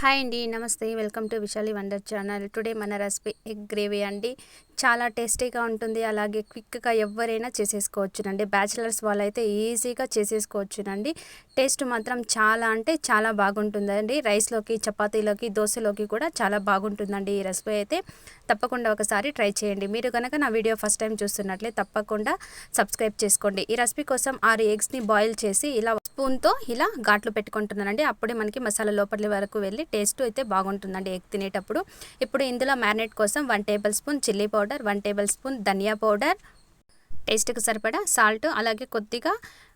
Hi అండి నమస్తే. Welcome to Vishali wonder channel. Today మన రెసిపీ ఎగ్ గ్రేవీ అండి. చాలా టేస్టీగా ఉంటుంది. అలాగే క్విక్గా ఎవరైనా చేసేసుకోవచ్చునండి. బ్యాచిలర్స్ వాళ్ళైతే ఈజీగా చేసేసుకోవచ్చునండి. టేస్ట్ మాత్రం చాలా అంటే చాలా బాగుంటుందండి. రైస్లోకి చపాతీలోకి దోశలోకి కూడా చాలా బాగుంటుందండి ఈ రెసిపీ అయితే. తప్పకుండా ఒకసారి ట్రై చేయండి. మీరు కనుక నా వీడియో ఫస్ట్ టైం చూస్తున్నట్లే తప్పకుండా సబ్స్క్రైబ్ చేసుకోండి. ఈ రెసిపీ కోసం ఆరు ఎగ్స్ని బాయిల్ చేసి ఇలా స్పూన్తో ఇలా ఘాట్లు పెట్టుకుంటున్నానండి. అప్పుడే మనకి మసాలా లోపలి వరకు వెళ్ళి టేస్ట్ అయితే బాగుంటుందండి ఎగ్ తినేటప్పుడు. ఇప్పుడు ఇందులో మ్యారినేట్ కోసం one tablespoon chilli powder one tablespoon ధనియా పౌడర్ టేస్ట్కి సరిపడా సాల్ట్ అలాగే కొద్దిగా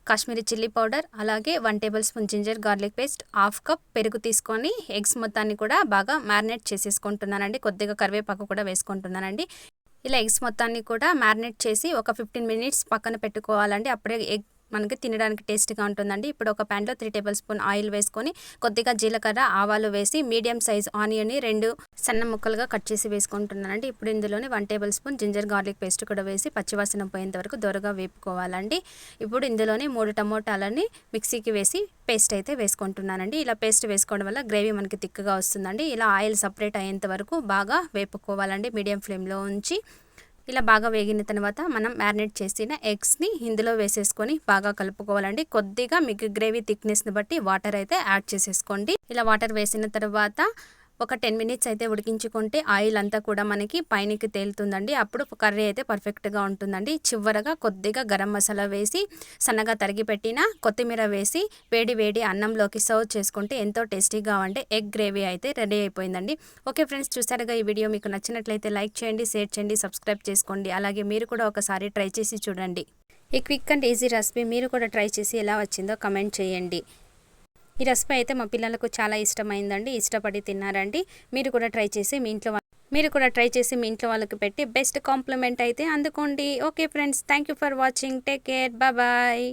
కాశ్మీరీ చిల్లీ పౌడర్ అలాగే one tablespoon ginger garlic paste half cup పెరుగు తీసుకొని ఎగ్స్ మొత్తాన్ని కూడా బాగా మ్యారినేట్ చేసేసుకుంటున్నానండి. కొద్దిగా కరివేపాకు కూడా వేసుకుంటున్నానండి. ఇలా ఎగ్స్ మొత్తాన్ని కూడా మ్యారినేట్ చేసి ఒక ఫిఫ్టీన్ మినిట్స్ పక్కన పెట్టుకోవాలండి. అప్పుడే ఎగ్ మనకి తినడానికి టేస్ట్గా ఉంటుందండి. ఇప్పుడు ఒక ప్యాన్లో త్రీ టేబుల్ స్పూన్ ఆయిల్ వేసుకొని కొద్దిగా జీలకర్ర ఆవాలు వేసి మీడియం సైజ్ ఆనియన్ని రెండు సన్న ముక్కలుగా కట్ చేసి వేసుకుంటున్నానండి. ఇప్పుడు ఇందులోనే one tablespoon ginger garlic paste కూడా వేసి పచ్చివాసన పోయేంత వరకు దొరగా వేపుకోవాలండి. ఇప్పుడు ఇందులోనే మూడు టమోటాలని మిక్సీకి వేసి పేస్ట్ అయితే వేసుకుంటున్నానండి. ఇలా పేస్ట్ వేసుకోవడం వల్ల గ్రేవీ మనకి తిక్కగా వస్తుందండి. ఇలా ఆయిల్ సపరేట్ అయ్యేంత వరకు బాగా వేపుకోవాలండి. మీడియం ఫ్లేమ్లో ఉంచి ఇలా బాగా వేగిన తర్వాత మనం మ్యారినేట్ చేసిన ఎగ్స్ని ఇందులో వేసేసుకొని బాగా కలుపుకోవాలండి. కొద్దిగా మీకు గ్రేవీ థిక్నెస్ని బట్టి వాటర్ అయితే యాడ్ చేసేసుకోండి. ఇలా వాటర్ వేసిన తర్వాత ఒక టెన్ మినిట్స్ అయితే ఉడికించుకుంటే ఆయిల్ అంతా కూడా మనకి పైనకి తేలుతుందండి. అప్పుడు కర్రీ అయితే పర్ఫెక్ట్గా ఉంటుందండి. చివరగా కొద్దిగా గరం మసాలా వేసి సన్నగా తరిగి పెట్టిన కొత్తిమీర వేసి వేడి వేడి అన్నంలోకి సర్వ్ చేసుకుంటే ఎంతో టేస్టీగా ఉంటే ఎగ్ గ్రేవీ అయితే రెడీ అయిపోయిందండి. ఓకే ఫ్రెండ్స్ చూసారుగా ఈ వీడియో. మీకు నచ్చినట్లయితే లైక్ చేయండి షేర్ చేయండి సబ్స్క్రైబ్ చేసుకోండి. అలాగే మీరు కూడా ఒకసారి ట్రై చేసి చూడండి. ఈ క్విక్ అండ్ ఈజీ రెసిపీ మీరు కూడా ట్రై చేసి ఎలా వచ్చిందో కమెంట్ చేయండి. ఈ రెసిపీ అయితే మా పిల్లలకు చాలా ఇష్టమైందండి. ఇష్టపడి తిన్నారండి. మీరు కూడా ట్రై చేసి మీ ఇంట్లో మీరు కూడా ట్రై చేసి మీ ఇంట్లో వాళ్ళకి పెట్టి బెస్ట్ కాంప్లిమెంట్ అయితే అందుకోండి. Okay friends thank you for watching. Take care. Bye.